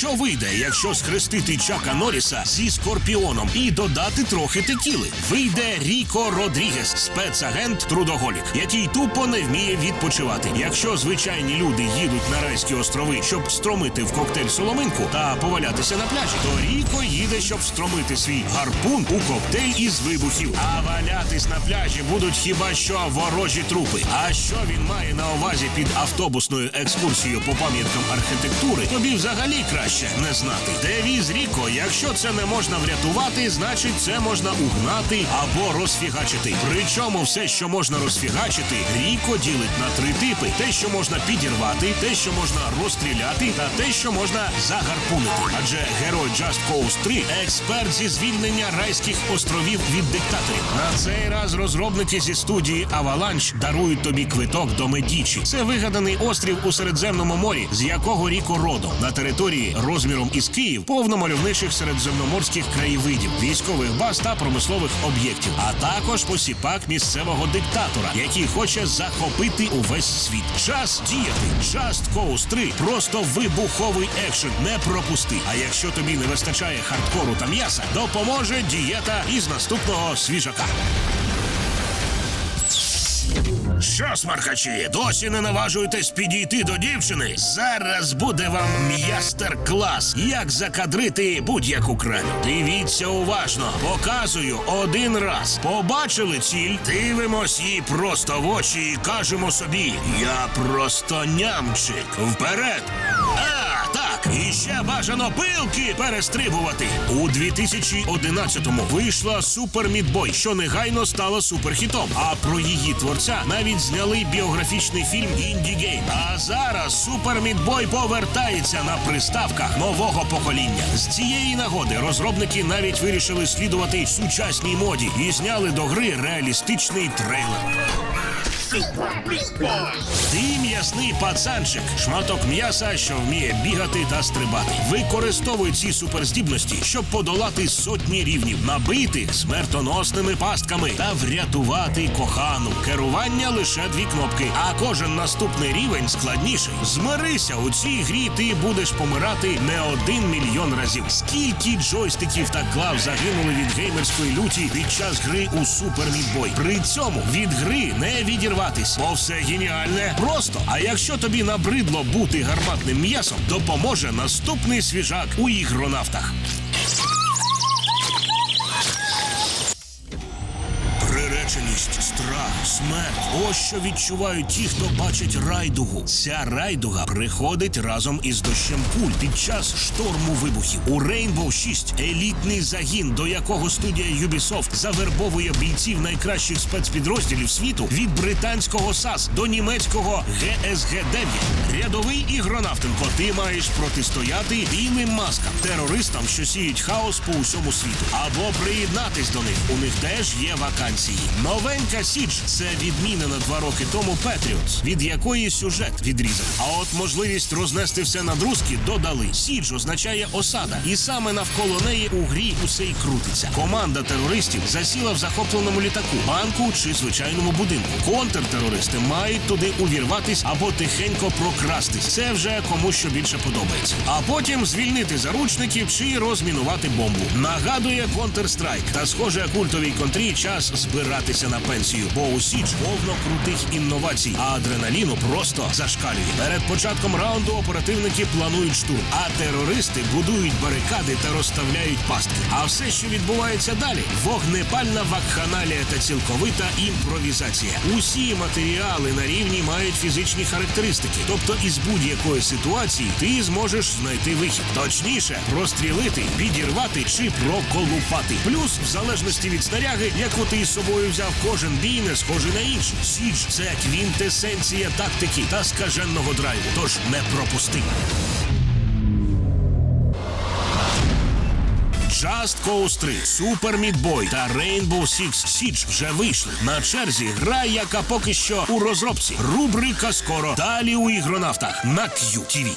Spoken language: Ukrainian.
Що вийде, якщо схрестити Чака Норріса зі Скорпіоном і додати трохи текіли? Вийде Ріко Родрігес, спецагент трудоголік, який тупо не вміє відпочивати. Якщо звичайні люди їдуть на райські острови, щоб стромити в коктейль соломинку та повалятися на пляжі, то Ріко їде, щоб встромити свій гарпун у коктейль із вибухів. А валятись на пляжі будуть хіба що ворожі трупи. А що він має на увазі під автобусною екскурсією по пам'яткам архітектури, тобі взагалі краще не знати. Девіз Ріко, якщо це не можна врятувати, значить це можна угнати або розфігачити. Причому все, що можна розфігачити, Ріко ділить на три типи: те, що можна підірвати, те, що можна розстріляти, та те, що можна загарпунити. Адже герой Just Cause 3 – експерт зі звільнення райських островів від диктаторів. На цей раз розробники зі студії Avalanche дарують тобі квиток до Медічі. Це вигаданий острів у Середземному морі, з якого Ріко родом на території розміром із Київ, повно мальовничих середземноморських краєвидів, військових баз та промислових об'єктів, а також посіпак місцевого диктатора, який хоче захопити увесь світ. Час діяти. Just Cause 3 – просто вибуховий екшен. Не пропусти. А якщо тобі не вистачає хардкору та м'яса, допоможе дієта із наступного свіжака. Що, смаркачі, досі не наважуєтесь підійти до дівчини? Зараз буде вам м'ястер-клас, як закадрити будь-яку кралю. Дивіться уважно, показую один раз. Побачили ціль, дивимось їй просто в очі і кажемо собі: Я просто нямчик. Вперед! Бажано пилки перестрибувати. У 2011-му вийшла Супер Мідбой, що негайно стала суперхітом. А про її творця навіть зняли біографічний фільм Інді Гейм. А зараз Супер Мідбой повертається на приставках нового покоління. З цієї нагоди розробники навіть вирішили слідувати сучасній моді і зняли до гри реалістичний трейлер. Ти м'ясний пацанчик, шматок м'яса, що вміє бігати та стрибати. Використовуй ці суперздібності, щоб подолати сотні рівнів, набитих смертоносними пастками та врятувати кохану. Керування лише дві кнопки, а кожен наступний рівень складніший. Змирися у цій грі. Ти будеш помирати не один мільйон разів. Скільки джойстиків та клав загинули від геймерської люті під час гри у Супер Мідбой. При цьому від гри не відірватись, бо все геніальне просто. А якщо тобі набридло бути гарматним м'ясом, допоможе наступний свіжак у ігронавтах. Приреченість, страх, смерть. Ось що відчувають ті, хто бачить райдугу. Ця райдуга приходить разом із дощем куль під час шторму вибухів. У Rainbow 6 елітний загін, до якого студія Ubisoft завербовує бійців найкращих спецпідрозділів світу від британського САС до німецького ГСГ 9 Рядовий ігронавтенко, ти маєш протистояти білим маскам, терористам, що сіють хаос по усьому світу, або приєднатись до них. У них теж є вакансії. Новенька Сідж це відмінена два роки тому Петріотс, від якої сюжет відрізав. А от можливість рознести все на друзки додали. Сідж означає осада, і саме навколо неї у грі усе й крутиться. Команда терористів засіла в захопленому літаку, банку чи звичайному будинку. Контртерористи мають туди увірватись або тихенько прокрастись. Це вже кому що більше подобається. А потім звільнити заручників чи розмінувати бомбу. Нагадує Counter-Strike. Та схоже, культовій контрі час збиратися на пенсію, бо у Січ повно крутих інновацій, а адреналіну просто зашкалює. Перед початком раунду оперативники планують штурм, а терористи будують барикади та розставляють пастки. А все, що відбувається далі, вогнепальна вакханалія та цілковита імпровізація. Усі матеріали на рівні мають фізичні характеристики, тобто із будь-якої ситуації ти зможеш знайти вихід. Точніше, прострілити, підірвати чи проколупати. Плюс, в залежності від снаряги, яку ти із собою взяв, кожен бій не схожий на інший. Січ це квінтесенція тактики та скаженого драйву. Тож не пропусти. Just Cause 3, Super Meat Boy та Rainbow Six Siege вже вийшли. На черзі гра, яка поки що у розробці. Рубрика скоро. Далі у ігронавтах на QTV.